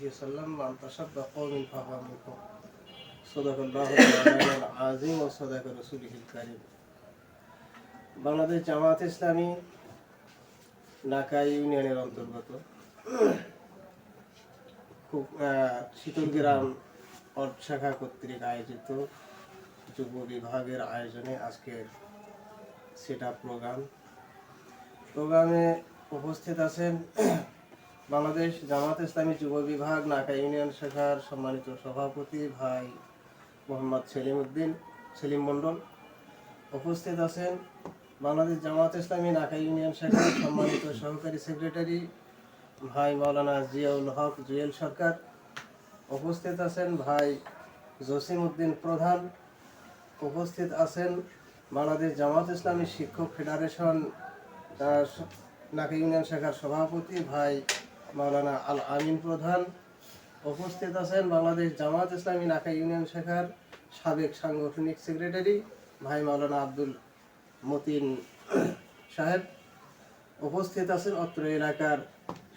وسلم من تشبه قوم فهو منهم صدق الله مولانا العظيم وصدق رسوله الكريم বাংলাদেশ জামাত ইসলামী নাকা ইউনিয়নের অন্তর্গত খুব আহ, শীতলগ্রাম অর্থ শাখা কর্তৃক আয়োজিত যুব বিভাগের আয়োজনে আজকের সেট প্রোগ্রাম প্রোগ্রামে উপস্থিত আছেন বাংলাদেশ জামাত ইসলামী যুব বিভাগ নাকা ইউনিয়ন শাখার সম্মানিত সভাপতি ভাই মোহাম্মদ সেলিম উদ্দিন, সেলিম মণ্ডল উপস্থিত আছেন বাংলাদেশ জামাত ইসলামী নাকা ইউনিয়ন শাখার সম্মানিত সহকারী সেক্রেটারি ভাই মাওলানা জিয়াউল হক জুয়েল সরকার। উপস্থিত আছেন ভাই জসিম উদ্দিন প্রধান। উপস্থিত আছেন বাংলাদেশ জামাত ইসলামী শিক্ষক ফেডারেশন নাকা ইউনিয়ন শাখার সভাপতি ভাই মাওলানা আল আমিন প্রধান। উপস্থিত আছেন বাংলাদেশ জামাত ইসলামী নাকা ইউনিয়ন শাখার সাবেক সাংগঠনিক সেক্রেটারি ভাই মাওলানা আব্দুল মতিন সাহেব। উপস্থিত আছেন অত্র এলাকার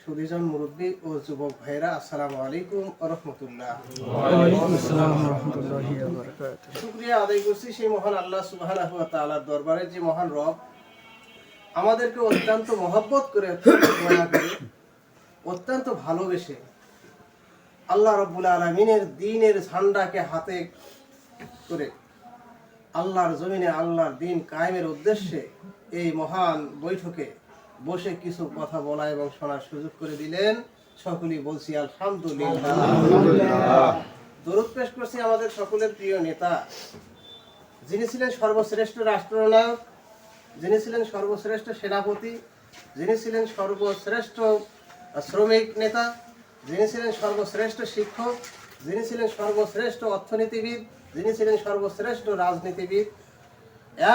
সুদীজন মুরব্বী ও যুবক ভাইরা আসসালামু আলাইকুম রহমতুল্লাহ। শুক্রিয়া আদায় করছি সেই মহান আল্লাহ সুবহানাহু ওয়া তাআলার দরবারে যে মহান রব। আমাদেরকে অত্যন্ত মহব্বত করে অত্যন্ত ভালোবেসে আল্লাহ রব্বুল আলমিনের দিনের ঝান্ডাকে হাতে করে আল্লাহর জমিনে আল্লাহর দিন কায়েমের উদ্দেশ্যে এই মহান বৈঠকে বসে কিছু কথা বলা এবং শোনার সুযোগ করে দিলেন। সকলেই বলছি আলহামদুলিল্লাহ। পেশ করছি আমাদের সকলের প্রিয় নেতা। যিনি ছিলেন সর্বশ্রেষ্ঠ রাষ্ট্রনায়ক, যিনি ছিলেন সর্বশ্রেষ্ঠ সেনাপতি, যিনি ছিলেন সর্বশ্রেষ্ঠ শ্রমিক নেতা, যিনি ছিলেন সর্বশ্রেষ্ঠ শিক্ষক, যিনি ছিলেন সর্বশ্রেষ্ঠ অর্থনীতিবিদ, যিনি ছিলেন সর্বশ্রেষ্ঠ রাজনীতিবিদ,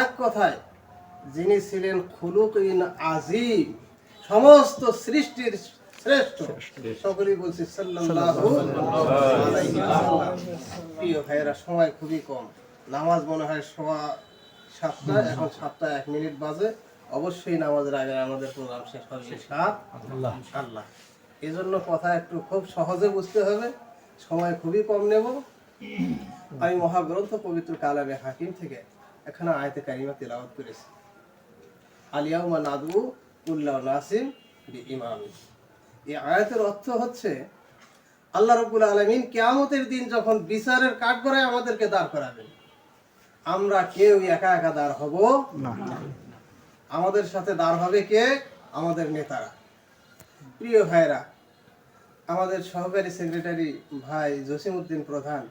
এক কথায়, যিনি ছিলেন খুলুক ইন আজিম, সমস্ত সৃষ্টির শ্রেষ্ঠ। সকলেই বলছি। প্রিয় ভাইয়েরা, সময় খুবই কম। নামাজ মনে হয় সোয়া সাতটা, এখন সাতটা এক মিনিট বাজে। অবশ্যই নামাজের আগে আমাদের প্রোগ্রাম শেষ হবে সাত আল্লাহ এই জন্য কথা একটু খুব সহজে বুঝতে হবে। সময় খুবই কম নেব। আমি মহাগ্রন্থ পবিত্র কালামে হাকিম থেকে এখানে আয়তে কারিমা তেলাওয়াত করেছি। আলিয়াউমা নাদু উল্লাহ নাসিম বি ইমামি এই আয়াতের অর্থ হচ্ছে আল্লাহ রব্বুল আলমিন কেয়ামতের দিন যখন বিচারের কাঠ কাঠগড়ায় আমাদেরকে দাঁড় করাবেন আমরা কেউ একা একা দাঁড় হব আমাদের সাথে দাঁড় হবে কে? আমাদের নেতারা। প্রিয় ভাইরা আমাদের সহকারী সেক্রেটারি ভাই জসিমউদ্দিন প্রধান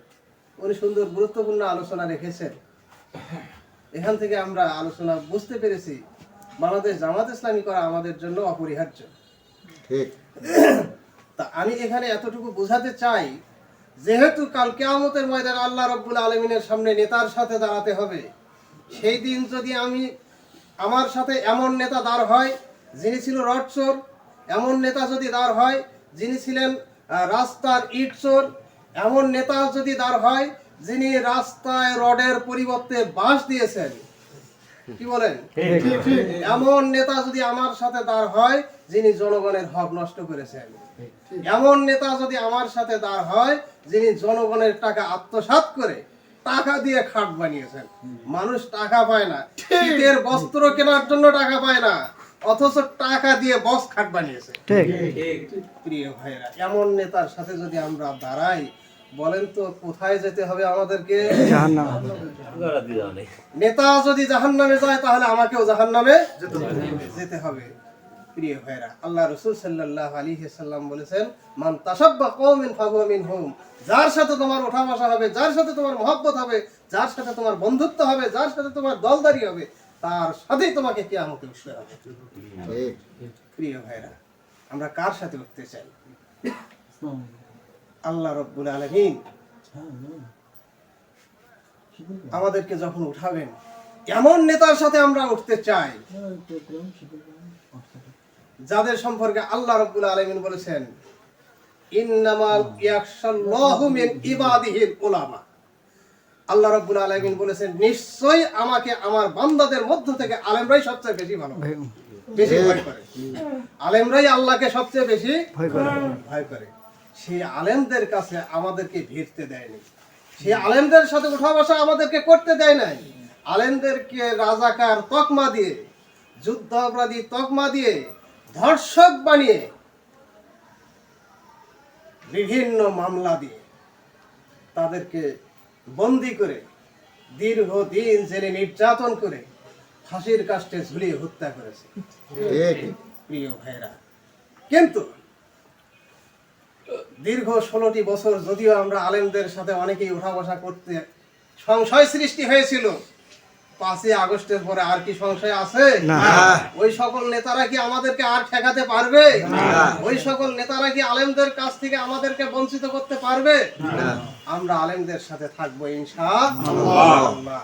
উনি সুন্দর গুরুত্বপূর্ণ আলোচনা রেখেছেন। এখান থেকে আমরা আলোচনা বুঝতে পেরেছি বাংলাদেশ জামাত ইসলামী করা আমাদের জন্য অপরিহার্য। ঠিক। তা আমি এখানে এতটুকু বোঝাতে চাই যেহেতু কাল কেয়ামতের ময়দান আল্লাহ রব্বুল আলমিনের সামনে নেতার সাথে দাঁড়াতে হবে সেই দিন যদি আমি আমার সাথে এমন নেতা দাঁড় হয় যিনি ছিল রড চোর। এমন নেতা যদি দাঁড় হয় যিনি ছিলেন রাস্তার ইট চোর। এমন নেতা যদি দাঁড় হয় যিনি রাস্তায় রডের পরিবর্তে বাঁশ দিয়েছেন। কি বলেন? এমন নেতা যদি আমার সাথে দাঁড় হয় যিনি জনগণের হক নষ্ট করেছেন। এমন নেতা যদি আমার সাথে দাঁড় হয় যিনি জনগণের টাকা আত্মসাৎ করে টাকা দিয়ে খাট বানিয়েছেন। মানুষ টাকা পায় না। শীতের বস্ত্র কেনার জন্য টাকা পায় না অথচ টাকা দিয়ে বস খাট বানিয়েছে। প্রিয় ভাইরা এমন নেতার সাথে যদি আমরা দাঁড়াই বলেন তো কোথায় যেতে হবে আমাদেরকে? নেতা যদি জাহান নামে যায় তাহলে আমাকেও জাহান নামে যেতে হবে। প্রিয় ভাইরা আল্লাহ রসুল সাল্লাহ আলী সাল্লাম বলেছেন, মান তাসাব্বা কৌমিন ফাহুয়া মিনহুম। যার সাথে তোমার ওঠা বসা হবে, যার সাথে তোমার মহব্বত হবে, যার সাথে তোমার বন্ধুত্ব হবে, যার সাথে তোমার দলদারি হবে, তার সাথেই তোমাকে কে আমাকে উঠতে হবে। প্রিয় ভাইরা আমরা কার সাথে উঠতে চাই? আল্লাহ রব্বুল আলমিন আমাদেরকে যখন উঠাবেন, এমন নেতার সাথে আমরা উঠতে চাই যাদের সম্পর্কে আল্লাহ রব্বুল আলমিন বলেছেন আল্লাহ রব্বুল আলামিন বলেছেন নিশ্চয়ই আমাকে আমার বান্দাদের মধ্য থেকে আলেমরাই সবচেয়ে বেশি ভালো বেশি ভয় করে। আলেমরাই আল্লাহকে সবচেয়ে বেশি ভয় করে। সেই আলেমদের কাছে আমাদেরকে ভিড়তে দেয়নি। সেই আলেমদের সাথে উঠা বসা আমাদেরকে করতে দেয় নাই। আলেমদেরকে রাজাকার তকমা দিয়ে যুদ্ধ অপরাধী তকমা দিয়ে ধর্ষক বানিয়ে বিভিন্ন মামলা দিয়ে তাদেরকে বন্দি করে দীর্ঘদিন জেলে নির্যাতন করে ফাঁসির কাষ্টে ঝুলিয়ে হত্যা করেছে। প্রিয় ভাইরা কিন্তু দীর্ঘ ষোলোটি বছর যদিও আমরা আলেমদের সাথে অনেকেই উঠা বসা করতে সংশয় সৃষ্টি হয়েছিল পাঁচই আগস্টের পরে আর কি সংশয় আছে? ওই সকল নেতারা কি আমাদেরকে আর ঠেকাতে পারবে? ওই সকল নেতারা কি আলেমদের কাছ থেকে আমাদেরকে বঞ্চিত করতে পারবে? আমরা আলেমদের সাথে থাকব ইনশা আল্লাহ।